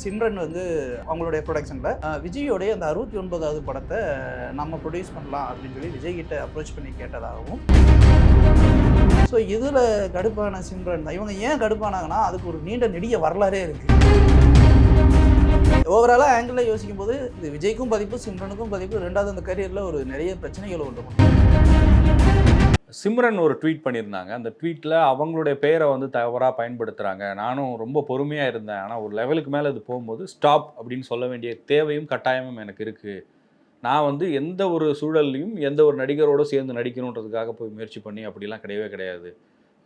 சிம்ரன் வந்து அவங்களுடைய ப்ரொடக்ஷனில் விஜயோடைய அந்த அறுபத்தி ஒன்பதாவது படத்தை நம்ம ப்ரொடியூஸ் பண்ணலாம் அப்படின்னு சொல்லி விஜய் கிட்ட அப்ரோச் பண்ணி கேட்டதாகவும் ஸோ இதில் கடுப்பான சிம்ரன் தான் இவங்க ஏன் கடுப்பானாங்கன்னா அதுக்கு ஒரு நீண்ட நெடிய வரலாறே இருக்குது ஓவராலாக ஆங்கிளில் யோசிக்கும் போது இது விஜய்க்கும் பதிப்பு சிம்ரனுக்கும் பதிப்பு ரெண்டாவது அந்த கரியரில் ஒரு நிறைய பிரச்சனைகள் உண்டு. சிம்ரன் ஒரு ட்வீட் பண்ணியிருந்தாங்க. அந்த ட்வீட்டில் அவங்களுடைய பெயரை வந்து தவறாக பயன்படுத்துகிறாங்க நானும் ரொம்ப பொறுமையாக இருந்தேன். ஆனால் ஒரு லெவலுக்கு மேலே இது போகும்போது ஸ்டாப் அப்படின்னு சொல்ல வேண்டிய தேவையும் கட்டாயமும் எனக்கு இருக்குது நான் வந்து எந்த ஒரு சூழல்லையும் எந்த ஒரு நடிகரோடு சேர்ந்து நடிக்கணுன்றதுக்காக போய் முயற்சி பண்ணி அப்படிலாம் கிடையவே கிடையாது.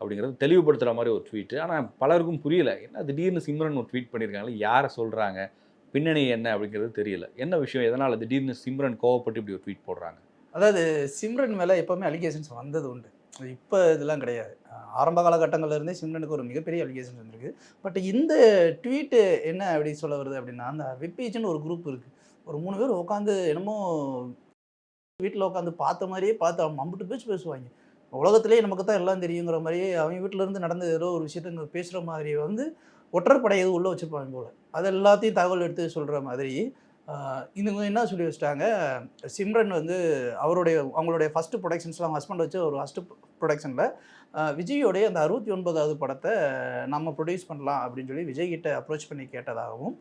அப்படிங்கிறது தெளிவுபடுத்துகிற மாதிரி ஒரு ட்வீட்டு. ஆனால் பலருக்கும் புரியல. என்ன திடீர்னு சிம்ரன் ஒரு ட்வீட் பண்ணியிருக்காங்களே யாரை சொல்கிறாங்க பின்னணி என்ன? அப்படிங்கிறது தெரியல. என்ன விஷயம்? எதனால் திடீர்னு சிம்ரன் கோவப்பட்டு இப்படி ஒரு ட்வீட் போடுறாங்க? அதாவது சிம்ரன் மேலே எப்போவுமே அலிகேஷன்ஸ் வந்தது உண்டு. இப்போ இதெல்லாம் கிடையாது. ஆரம்ப காலகட்டங்கள்ல இருந்தே சிம்ரனுக்கு ஒரு மிகப்பெரிய அலிகேஷன்ஸ் வந்திருக்கு. பட் இந்த ட்வீட்டு என்ன அப்படி சொல்ல வருது அப்படின்னா அந்த வெப்பேஜ்னு ஒரு குரூப் இருக்குது ஒரு மூணு பேர் உட்காந்து என்னமோ வீட்டில் உட்காந்து பார்த்த மாதிரியே பார்த்து அவன் மம்பிட்டு பேச்சு பேசுவாங்க. உலகத்திலேயே நமக்கு தான் எல்லாம் தெரியுங்கிற மாதிரியே அவங்க வீட்டிலேருந்து நடந்த ஏதோ ஒரு விஷயத்த பேசுகிற மாதிரி வந்து ஒற்றற்படை எதுவும் உள்ளே வச்சுருப்பாங்க போல். அது எல்லாத்தையும் தகவல் எடுத்து சொல்கிற மாதிரி ஆஹ் இவங்க என்ன சொல்லி வச்சுட்டாங்க? சிம்ரன் வந்து அவருடைய அவங்களுடைய ஃபஸ்ட்டு ப்ரொடக்ஷன்ஸில் அவங்க ஹஸ்பண்ட் வச்சு ஒரு ஃபஸ்ட்டு ப்ரொடக்ஷனில் விஜயோடைய அந்த அறுபத்தி ஒன்பதாவது படத்தை நம்ம ப்ரொடியூஸ் பண்ணலாம் அப்படின்னு சொல்லி விஜய் கிட்ட அப்ரோச் பண்ணி கேட்டதாகவும்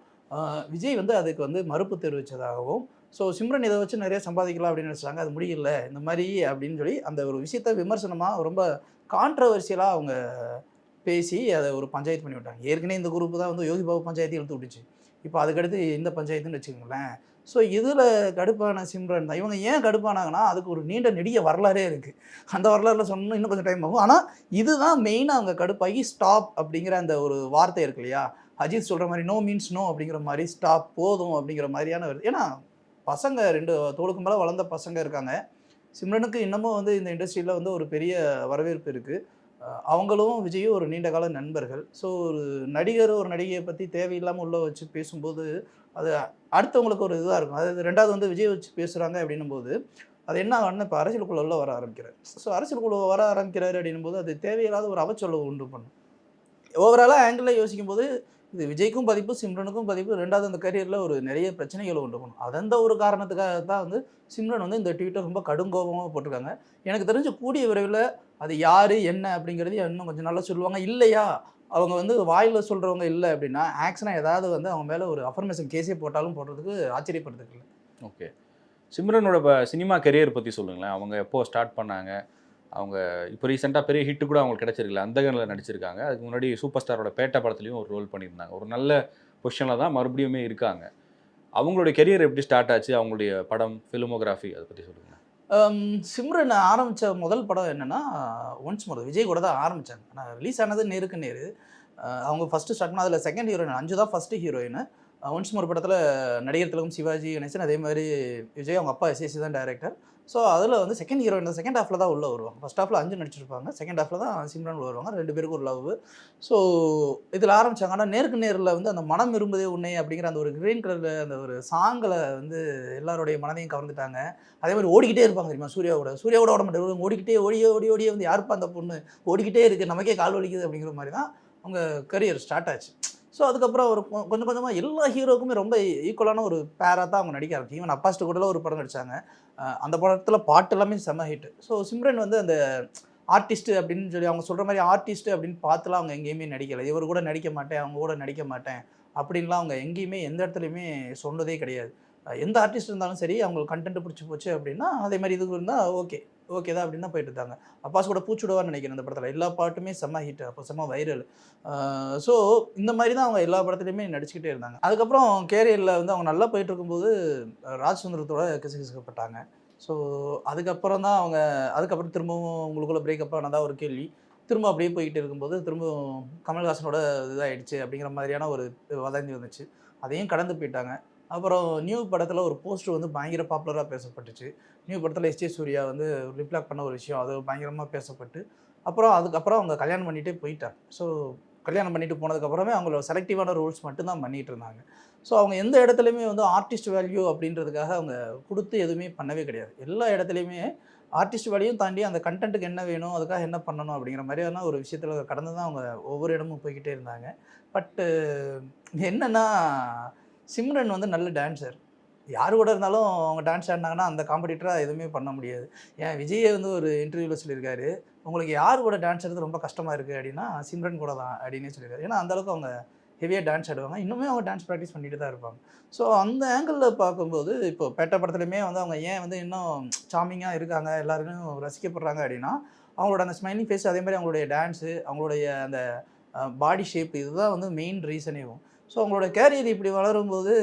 விஜய் வந்து அதுக்கு வந்து மறுப்பு தெரிவித்ததாகவும் ஸோ சிம்ரன் இதை வச்சு நிறைய சம்பாதிக்கலாம் அப்படின்னு நினச்சாங்க. அது முடியல. இந்த மாதிரி அப்படின்னு சொல்லி அந்த ஒரு விஷயத்த விமர்சனமாக ரொம்ப கான்ட்ரவர்சியலாக அவங்க பேசி அதை ஒரு பஞ்சாயத்து பண்ணி விட்டாங்க. ஏற்கனவே இந்த குரூப் தான் வந்து யோகி பாபு பஞ்சாயத்து இழுத்து விட்டுச்சு. இப்போ அதுக்கடுத்து இந்த பஞ்சாயத்துன்னு வச்சுக்கோங்களேன். ஸோ இதில் கடுப்பான சிம்ரன் தான். இவங்க ஏன் கடுப்பானாங்கன்னா அதுக்கு ஒரு நீண்ட நெடிய வரலாறே இருக்குது அந்த வரலாறுல சொன்னால் இன்னும் கொஞ்சம் டைம் ஆகும். ஆனால் இதுதான் மெயினாக அவங்க கடுப்பாகி ஸ்டாப் அப்படிங்கிற அந்த ஒரு வார்த்தை இருக்கு இல்லையா? அஜித் சொல்கிற மாதிரி நோ மீன்ஸ் நோ அப்படிங்கிற மாதிரி ஸ்டாப் போதும் அப்படிங்கிற மாதிரியான வருது ஏன்னா பசங்க ரெண்டு தோளுக்கு மேலே வளர்ந்த பசங்க இருக்காங்க. சிம்ரனுக்கு இன்னமும் வந்து இந்த இண்டஸ்ட்ரியில் வந்து ஒரு பெரிய வரவேற்பு இருக்குது அவங்களும் விஜயும் ஒரு நீண்ட கால நண்பர்கள். ஸோ ஒரு நடிகர் ஒரு நடிகையை பற்றி தேவையில்லாமல் உள்ள வச்சு பேசும்போது அது அடுத்தவங்களுக்கு ஒரு இதாக இருக்கும். அதாவது ரெண்டாவது வந்து விஜய் வச்சு பேசுகிறாங்க அப்படின்னும் போது அது என்ன ஆகணும் இப்போ அரசியலுக்குள்ள உள்ள வர ஆரம்பிக்கிறார். ஸோ அரசியலுக்குள்ள வர ஆரம்பிக்கிறாரு அப்படின்னும் போது அது தேவையில்லாத ஒரு அவச்சொல்லை உண்டு பண்ணும். ஓவராலாக ஆங்கிளில் யோசிக்கும் போது இது விஜய்க்கும் பதிப்பு சிம்ரனுக்கும் பதிப்பு ரெண்டாவது அந்த கரியரில் ஒரு நிறைய பிரச்சனைகளை உண்டு பண்ணும். அதந்த ஒரு காரணத்துக்காக தான் வந்து சிம்ரன் வந்து இந்த ட்வீட்டர் ரொம்ப கடுங்கோபமாக போட்டிருக்காங்க. எனக்கு தெரிஞ்சு கூடிய விரைவில் அது யார் என்ன அப்படிங்கிறது இன்னும் கொஞ்சம் நல்லா சொல்லுவாங்க. இல்லையா? அவங்க வந்து வாயில் சொல்கிறவங்க இல்லை அப்படின்னா ஆக்ஷனாக ஏதாவது வந்து அவங்க மேலே ஒரு அஃபர்மேஷன் கேஸே போட்டாலும் போடுறதுக்கு ஆச்சரியப்படுறதுக்கு இல்லை. ஓகே சிம்ரனோட சினிமா கெரியர் பற்றி சொல்லுங்களேன். அவங்க எப்போ ஸ்டார்ட் பண்ணாங்க? அவங்க இப்போ ரீசெண்டாக பெரிய ஹிட்டு கூட அவங்களுக்கு கிடச்சிருக்கல. அந்த கனில் நடிச்சிருக்காங்க. அதுக்கு முன்னாடி சூப்பர் ஸ்டாரோட பேட்டா படத்துலையும் ஒரு ரோல் பண்ணியிருந்தாங்க. ஒரு நல்ல பொசிஷனில் தான் மறுபடியுமே இருக்காங்க. அவங்களுடைய கெரியர் எப்படி ஸ்டார்ட் ஆச்சு? அவங்களுடைய படம் ஃபிலிமோகிராஃபி அதை பற்றி சொல்லுங்கள் சிம்ரன் ஆரம்பித்த முதல் படம் என்னென்னா ஒன்ஸ் மோர் விஜய் கூட தான் ஆரம்பித்தாங்க ஆனால் ரிலீஸ் ஆனது நேருக்கு நேரு. அவங்க ஃபஸ்ட்டு ஸ்டார்ட் பண்ண அதில் செகண்ட் ஹீரோயின் அஞ்சு தான் ஃபஸ்ட்டு ஹீரோயின் ஒன்ஸ் மொரு படத்தில் நடிகர் திலகம் சிவாஜி கணேசன் அதே மாதிரி விஜய் அவங்க அப்பா எஸ்எஸ்சி தான் டேரக்டர் ஸோ அதில் வந்து செகண்ட் ஹீரோயின் செகண்ட் ஹாஃபில் தான் உள்ளே வருவாங்க. ஃபஸ்ட் ஹாஃபில் அஞ்சு நடிச்சிருப்பாங்க. செகண்ட் ஹாஃபில் தான் சிம்ரன் உள்ள வருவாங்க. ரெண்டு பேருக்கும் ஒரு லவ் ஸோ இதில் ஆரம்பித்தாங்க ஆனால் நேருக்கு நேரில் வந்து அந்த மனம் விரும்புதே உன்னை அப்படிங்கிற அந்த ஒரு க்ரீன் கலரில் அந்த ஒரு சாங்கில் வந்து எல்லாருடைய மனதையும் கவர்ந்துட்டாங்க. அதே மாதிரி ஓடிக்கிட்டே இருப்பாங்க தெரியுமா? சூர்யாவோட சூர்யாவோட ஓட மாட்டேன் ஓடிக்கிட்டே ஓடியே ஓடி ஓடியே வந்து யாருப்பா அந்த பொண்ணு? ஓடிக்கிட்டே இருக்குது நமக்கே கால் வலிக்குது அப்படிங்கிற மாதிரி தான் அவங்க கரியர் ஸ்டார்ட் ஆச்சு. ஸோ அதுக்கப்புறம் ஒரு கொஞ்சம் கொஞ்சமாக எல்லா ஹீரோக்குமே ரொம்ப ஈக்குவலான ஒரு பேராக தான் அவங்க நடிக்க ஆரம்பிச்சு ஈவன் அப்பாஸ்ட் கூட ஒரு படம் நடித்தாங்க அந்த படத்தில் பாட்டு எல்லாமே செம்ம ஹிட் ஸோ சிம்ரன் வந்து அந்த ஆர்டிஸ்ட்டு அப்படின்னு சொல்லி அவங்க சொல்கிற மாதிரி ஆர்டிஸ்ட்டு அப்படின்னு பார்த்துலாம் அவங்க எங்கேயுமே நடிக்கலை. இவர் கூட நடிக்க மாட்டேன் அவங்க கூட நடிக்க மாட்டேன் அப்படின்லாம் அவங்க எங்கேயுமே எந்த இடத்துலையுமே சொன்னதே கிடையாது. எந்த ஆர்டிஸ்ட் இருந்தாலும் சரி அவங்களுக்கு கண்டென்ட் பிடிச்சி போச்சு அப்படின்னா அதே மாதிரி இது இருந்தால் ஓகே ஓகே தான் அப்படின்னு தான் போயிட்டு இருந்தாங்க. அப்பாஸ் கூட பூச்சுடுவார்னு நினைக்கிறேன் அந்த படத்தில். எல்லா பாட்டுமே செம்ம ஹிட் அப்போ செம்ம வைரல் ஸோ இந்த மாதிரி தான் அவங்க எல்லா படத்துலையுமே நடிச்சுக்கிட்டே இருந்தாங்க. அதுக்கப்புறம் கேரியரில் வந்து அவங்க நல்லா போயிட்டு இருக்கும்போது ராஜ் சுந்தரத்தோட கிசுகிசுக்கப்பட்டாங்க ஸோ அதுக்கப்புறம் தான் அவங்க அதுக்கப்புறம் திரும்பவும் உங்களுக்குள்ள பிரேக்கப் ஆனதாக ஒரு கேள்வி. திரும்ப அப்படியே போயிட்டு இருக்கும்போது திரும்பவும் கமல்ஹாசனோட இதாகிடுச்சு அப்படிங்கிற மாதிரியான ஒரு வதந்தி வந்துச்சு. அதையும் கடந்து போயிட்டாங்க. அப்புறம் நியூ படத்தில் ஒரு போஸ்டர் வந்து பயங்கர பாப்புலராக பேசப்பட்டுச்சு. நியூ படத்தில் எஸ்ஜே சூர்யா வந்து ரிப்ளாக் பண்ண ஒரு விஷயம். அது பயங்கரமாக பேசப்பட்டு அப்புறம் அதுக்கப்புறம் அவங்க கல்யாணம் பண்ணிகிட்டே போயிட்டாங்க. ஸோ கல்யாணம் பண்ணிட்டு போனதுக்கப்புறமே அவங்களோட செலக்டிவான ரூல்ஸ் மட்டும்தான் பண்ணிட்டு இருந்தாங்க. ஸோ அவங்க எந்த இடத்துலையுமே வந்து ஆர்டிஸ்ட் வேல்யூ அப்படின்றதுக்காக அவங்க கொடுத்து எதுவுமே பண்ணவே கிடையாது. எல்லா இடத்துலையுமே ஆர்டிஸ்ட் வேலையும் தாண்டி அந்த கண்டென்ட்டுக்கு என்ன வேணும் அதுக்காக என்ன பண்ணணும் அப்படிங்கிற மாதிரியான ஒரு விஷயத்தில் கடந்து தான் அவங்க ஒவ்வொரு இடமும் போய்கிட்டே இருந்தாங்க. பட்டு என்னென்னா சிம்ரன் வந்து நல்ல டான்ஸர் யார் கூட இருந்தாலும் அவங்க டான்ஸ் ஆடினாங்கன்னா அந்த காம்படிட்டராக எதுவுமே பண்ண முடியாது. ஏன்? விஜயே வந்து ஒரு இன்டர்வியூவில் சொல்லியிருக்காரு. உங்களுக்கு யார் கூட டான்ஸ் ஆடுறது ரொம்ப கஷ்டமாக இருக்குது அப்படின்னா சிம்ரன் கூட தான் அப்படின்னு சொல்லியிருக்காரு. ஏன்னா அந்தளவுக்கு அவங்க ஹெவியாக டான்ஸ் ஆடுவாங்க. இன்னுமே அவங்க டான்ஸ் ப்ராக்டிஸ் பண்ணிட்டு தான் இருப்பாங்க. ஸோ அந்த ஆங்கிளில் பார்க்கும்போது இப்போ பேட்ட படத்துலையுமே வந்து அவங்க ஏன் வந்து இன்னும் சாமிங்காக இருக்காங்க எல்லாருக்கும் ரசிக்கப்படுறாங்க அப்படின்னா அவங்களோட அந்த ஸ்மைலிங் ஃபேஸ் அதே மாதிரி அவங்களுடைய டான்ஸு அவங்களுடைய அந்த பாடி ஷேப் இதுதான் வந்து மெயின் ரீசனேவும் ஸோ அவங்களோட கேரியர் இப்படி வளரும்போது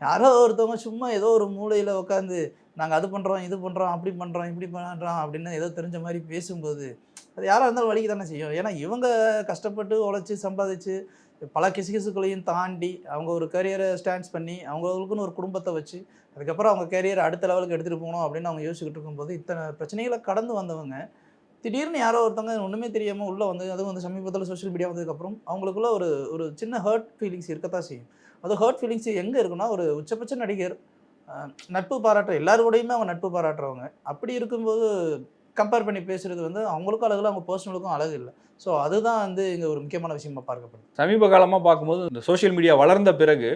யாரோ ஒருத்தவங்க சும்மா ஏதோ ஒரு மூலையில் உட்காந்து நாங்கள் அது பண்ணுறோம் இது பண்ணுறோம் அப்படி பண்ணுறோம் இப்படி பண்ணுறோம் அப்படின்னு ஏதோ தெரிஞ்ச மாதிரி பேசும்போது அது யாராக இருந்தாலும் வலிக்கு தானே செய்யும். ஏன்னா இவங்க கஷ்டப்பட்டு உழைச்சி சம்பாதிச்சு பல கிசுகிசுக்களையும் தாண்டி அவங்க ஒரு கரியரை ஸ்டாண்ட்ஸ் பண்ணி அவங்களுக்குன்னு ஒரு குடும்பத்தை வச்சு அதுக்கப்புறம் அவங்க கரியரை அடுத்த லெவலுக்கு எடுத்துகிட்டு போகணும் அப்படின்னு அவங்க யோசிச்சுக்கிட்டு இருக்கும்போது இத்தனை பிரச்சனைகளை கடந்து வந்தவங்க திடீர்னு யாரோ ஒருத்தவங்க ஒன்றுமே தெரியாமல் உள்ளே வந்து அதுவும் வந்து சமீபத்தில் சோஷியல் மீடியா வந்ததுக்கப்புறம் அவங்களுக்குள்ள ஒரு ஒரு சின்ன ஹர்ட் ஃபீலிங்ஸ் இருக்கத்தான் செய்யும். அது ஹர்ட் ஃபீலிங்ஸ் எங்கே இருக்குன்னா ஒரு உச்சபட்ச நடிகர் நட்பு பாராட்டுற எல்லாரோடையுமே அவங்க நட்பு பாராட்டுறவங்க. அப்படி இருக்கும்போது கம்பேர் பண்ணி பேசுறது வந்து அவங்களுக்கும் அழகு அவங்க பர்சனலுக்கும் அழகு இல்லை. ஸோ அதுதான் வந்து இங்கே ஒரு முக்கியமான விஷயமா பார்க்கப்படுது. சமீப காலமாக பார்க்கும்போது இந்த சோஷியல் மீடியா வளர்ந்த பிறகு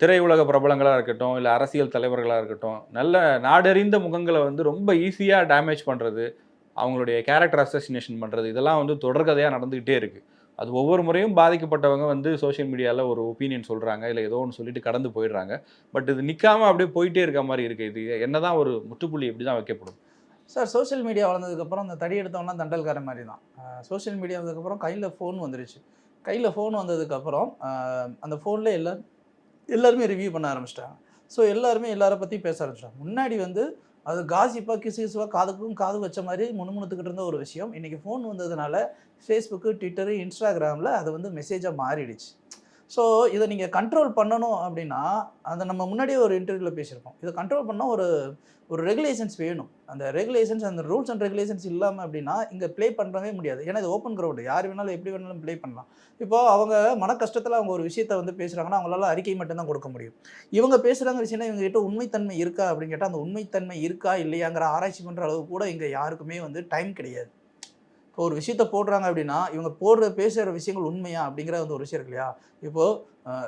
திரையுலக பிரபலங்களாக இருக்கட்டும் இல்லை அரசியல் தலைவர்களாக இருக்கட்டும் நல்ல நாடறிந்த முகங்களை வந்து ரொம்ப ஈஸியாக டேமேஜ் பண்ணுறது அவங்களுடைய கேரக்டர் அசசினேஷன் பண்ணுறது இதெல்லாம் வந்து தொடர்கதையாக நடந்துக்கிட்டே இருக்குது அது ஒவ்வொரு முறையும் பாதிக்கப்பட்டவங்க வந்து சோஷியல் மீடியாவில் ஒரு ஒப்பீனியன் சொல்கிறாங்க இல்லை ஏதோ ஒன்று சொல்லிட்டு கடந்து போயிடுறாங்க. பட் இது நிற்காம அப்படியே போயிட்டே இருக்க மாதிரி இருக்குது இது என்ன தான் ஒரு முற்றுப்புள்ளி எப்படி தான் வைக்கப்படும் சார் சோஷியல் மீடியா வளர்ந்ததுக்கப்புறம் அந்த தடி எடுத்தவங்கலாம் தண்டல்கார மாதிரி தான் சோஷியல் மீடியா வந்ததுக்கப்புறம் கையில் ஃபோன் வந்துருச்சு. கையில் ஃபோன் வந்ததுக்கப்புறம் அந்த ஃபோனில் எல்லா எல்லாருமே ரிவ்யூ பண்ண ஆரம்பிச்சிட்டாங்க. ஸோ எல்லாருமே எல்லாரை பற்றி பேச ஆரம்பிச்சிட்டாங்க. முன்னாடி வந்து அது காசிப்பாக கிசு கிசுவாக காதுக்கும் காது வச்ச மாதிரி முணுமுணுத்துக்கிட்டு இருந்த ஒரு விஷயம். இன்றைக்கி ஃபோன் வந்ததுனால ஃபேஸ்புக்கு ட்விட்டரு இன்ஸ்டாகிராமில் அது வந்து மெசேஜாக மாறிடுச்சு. ஸோ இதை நீங்கள் கண்ட்ரோல் பண்ணணும் அப்படின்னா அதை நம்ம முன்னாடியே ஒரு இன்டர்வியூவில் பேசியிருக்கோம். இதை கண்ட்ரோல் பண்ணால் ஒரு ஒரு ரெகுலேஷன்ஸ் வேணும். அந்த ரெகுலேஷன்ஸ் அந்த ரூல்ஸ் அண்ட் ரெகுலேஷன்ஸ் இல்லாமல் அப்படின்னா இங்கே ப்ளே பண்ணுறவே முடியாது. ஏன்னா இது ஓப்பன் கிரவுண்டு யார் வேணாலும் எப்படி வேணாலும் ப்ளே பண்ணலாம். இப்போ அவங்க மன கஷ்டத்தில் அவங்க ஒரு விஷயத்தை வந்து பேசுகிறாங்கன்னா அவங்களால அறிக்கை மட்டும்தான் கொடுக்க முடியும். இவங்க பேசுகிறாங்க விஷயம்னா இவங்க கிட்ட உண்மைத்தன்மை இருக்கா அப்படின்னு கேட்டால் அந்த உண்மைத்தன்மை இருக்கா இல்லையாங்கிற ஆராய்ச்சி பண்ணுற அளவு கூட இங்கே யாருக்குமே வந்து டைம் கிடையாது. இப்போ ஒரு விஷயத்த போடுறாங்க அப்படின்னா இவங்க போடுற பேசுகிற விஷயங்கள் உண்மையா அப்படிங்கிற வந்து ஒரு விஷயம் இருக்கு இல்லையா? இப்போது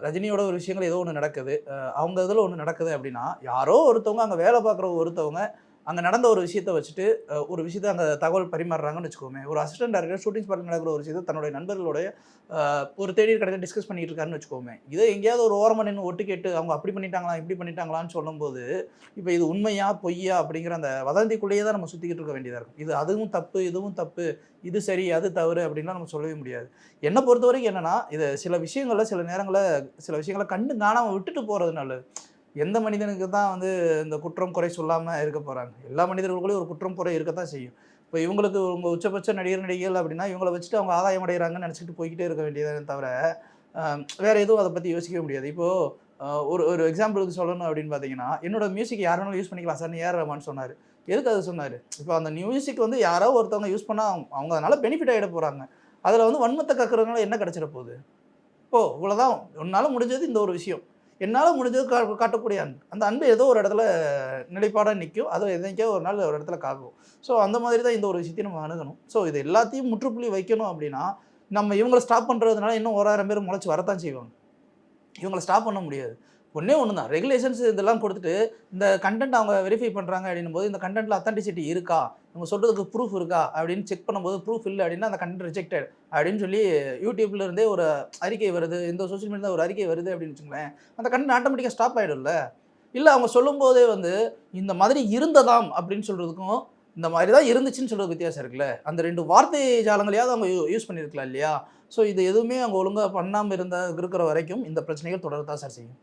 ரஜினியோட ஒரு விஷயங்கள் ஏதோ ஒன்று நடக்குது. அவங்க இதில் ஒன்று நடக்குது அப்படின்னா யாரோ ஒருத்தவங்க அங்கே வேலை பார்க்குற ஒருத்தவங்க அங்கே நடந்த ஒரு விஷயத்த வச்சுட்டு ஒரு விஷயத்த அங்கே தகவல் பரிமாறுறாங்கன்னு வச்சுக்கோமே ஒரு அசிஸ்டன்ட் டேரக்டர் ஷூட்டிங் ஸ்பாட்டில் நடக்கிற ஒரு விஷயத்தை தன்னுடைய நண்பர்களோட ஒரு தேடி கிடைக்க டிஸ்கஸ் பண்ணிட்டு இருக்காருன்னு வச்சுக்கோமே இதை எங்கேயாவது ஒரு ஓரமாக நின்று ஒட்டு கேட்டு அவங்க அப்படி பண்ணிட்டாங்களா இப்படி பண்ணிட்டாங்களான்னு சொல்லும்போது இப்போ இது உண்மையா பொய்யா அப்படிங்கிற அந்த வதந்திக்குள்ளேயே தான் நம்ம சுற்றிக்கிட்டு இருக்க வேண்டியதாக இருக்கும். இது அதுவும் தப்பு இதுவும் தப்பு இது சரி அது தவறு அப்படின்லாம் நம்ம சொல்லவே முடியாது. என்னை பொறுத்த வரைக்கும் என்னென்னா இது சில விஷயங்களில் சில நேரங்களில் சில விஷயங்களை கண்டு காணாமல் விட்டுட்டு போகிறது நல்லது எந்த மனிதனுக்கு தான் வந்து இந்த குற்றம் குறை சொல்லாமல் இருக்க போகிறாங்க எல்லா மனிதர்களுக்குள்ளேயும் ஒரு குற்றம் குறை இருக்கத்தான் செய்யும். இப்போ இவங்களுக்கு உங்கள் உச்சபட்ச நடிகர் நடிகைகள் அப்படின்னா இவங்கள வச்சுட்டு அவங்க ஆதாயம் அடைகிறாங்கன்னு நினச்சிட்டு போய்கிட்டே இருக்க வேண்டியதுன்னு தவிர வேறு எதுவும் அதை பற்றி யோசிக்கவே முடியாது. இப்போது ஒரு ஒரு எக்ஸாம்பிளுக்கு சொல்லணும் அப்படின்னு பார்த்தீங்கன்னா என்னோட மியூசிக் யார் வேணாலும் யூஸ் பண்ணிக்கலாம். சார் ஏஆர் ரஹ்மான் சொன்னார். எதுக்கு அது சொன்னார்? இப்போ அந்த மியூசிக் வந்து யாரோ ஒருத்தவங்க யூஸ் பண்ணால் அவங்க அதனால் பெனிஃபிட் ஆகிட போகிறாங்க அதில் வந்து வன்மத்தை கக்குறதுனால என்ன கிடச்சிட போகுது? இப்போ இவ்வளோதான் உன்னால் முடிஞ்சது இந்த ஒரு விஷயம். என்னால் முடிஞ்சது கா காட்டக்கூடிய அன்பு. அந்த அன்பு ஏதோ ஒரு இடத்துல நிலைப்பாடாக நிற்கும் அது எதைக்கோ ஒரு நாள் ஒரு இடத்துல காக்கும். ஸோ அந்த மாதிரி தான் இந்த ஒரு விஷயத்தையும் நம்ம அணுகணும். ஸோ இது எல்லாத்தையும் முற்றுப்புள்ளி வைக்கணும் அப்படின்னா நம்ம இவங்களை ஸ்டாப் பண்ணுறதுனால இன்னும் ஓராயிரம் பேர் முளைச்சி வரத்தான் செய்வாங்க. இவங்களை ஸ்டாப் பண்ண முடியாது. ஒன்றே ஒன்று தான் ரெகுலேஷன்ஸ் இதெல்லாம் கொடுத்துட்டு இந்த கண்டென்ட் அவங்க வெரிஃபை பண்ணுறாங்க அப்படின்னும் போது இந்த கண்டென்ட்டில் அத்தன்டிசிட்டி இருக்கா? நம்ம சொல்கிறதுக்கு ப்ரூஃப் இருக்கா? அப்படின்னு செக் பண்ணும்போது ப்ரூஃப் இல்லை அப்படின்னா அந்த கண்டென்ட் ரிஜெக்டட் அப்படின்னு சொல்லி யூடியூப்ல இருந்தே ஒரு அறிக்கை வருது. இந்த சோஷியல் மீடியா ஒரு அறிக்கை வருது அப்படின்னு வச்சுங்களேன் அந்த கண்டென்ட் ஆட்டோமேட்டிக்காக ஸ்டாப் ஆகிடும்ல இல்லை அவங்க சொல்லும்போதே வந்து இந்த மாதிரி இருந்ததாம் அப்படின்னு சொல்கிறதுக்கும் இந்த மாதிரி தான் இருந்துச்சுன்னு சொல்கிறது வித்தியாசம் இருக்குல்ல. அந்த ரெண்டு வார்த்தை ஜாலங்களையாவது அவங்க யூஸ் பண்ணியிருக்கலாம் இல்லையா? ஸோ இது எதுவுமே அவங்க ஒழுங்காக பண்ணாமல் இருந்த இருக்கிற வரைக்கும் இந்த பிரச்சனைகள் தொடரத்தான் சார் செய்யும்.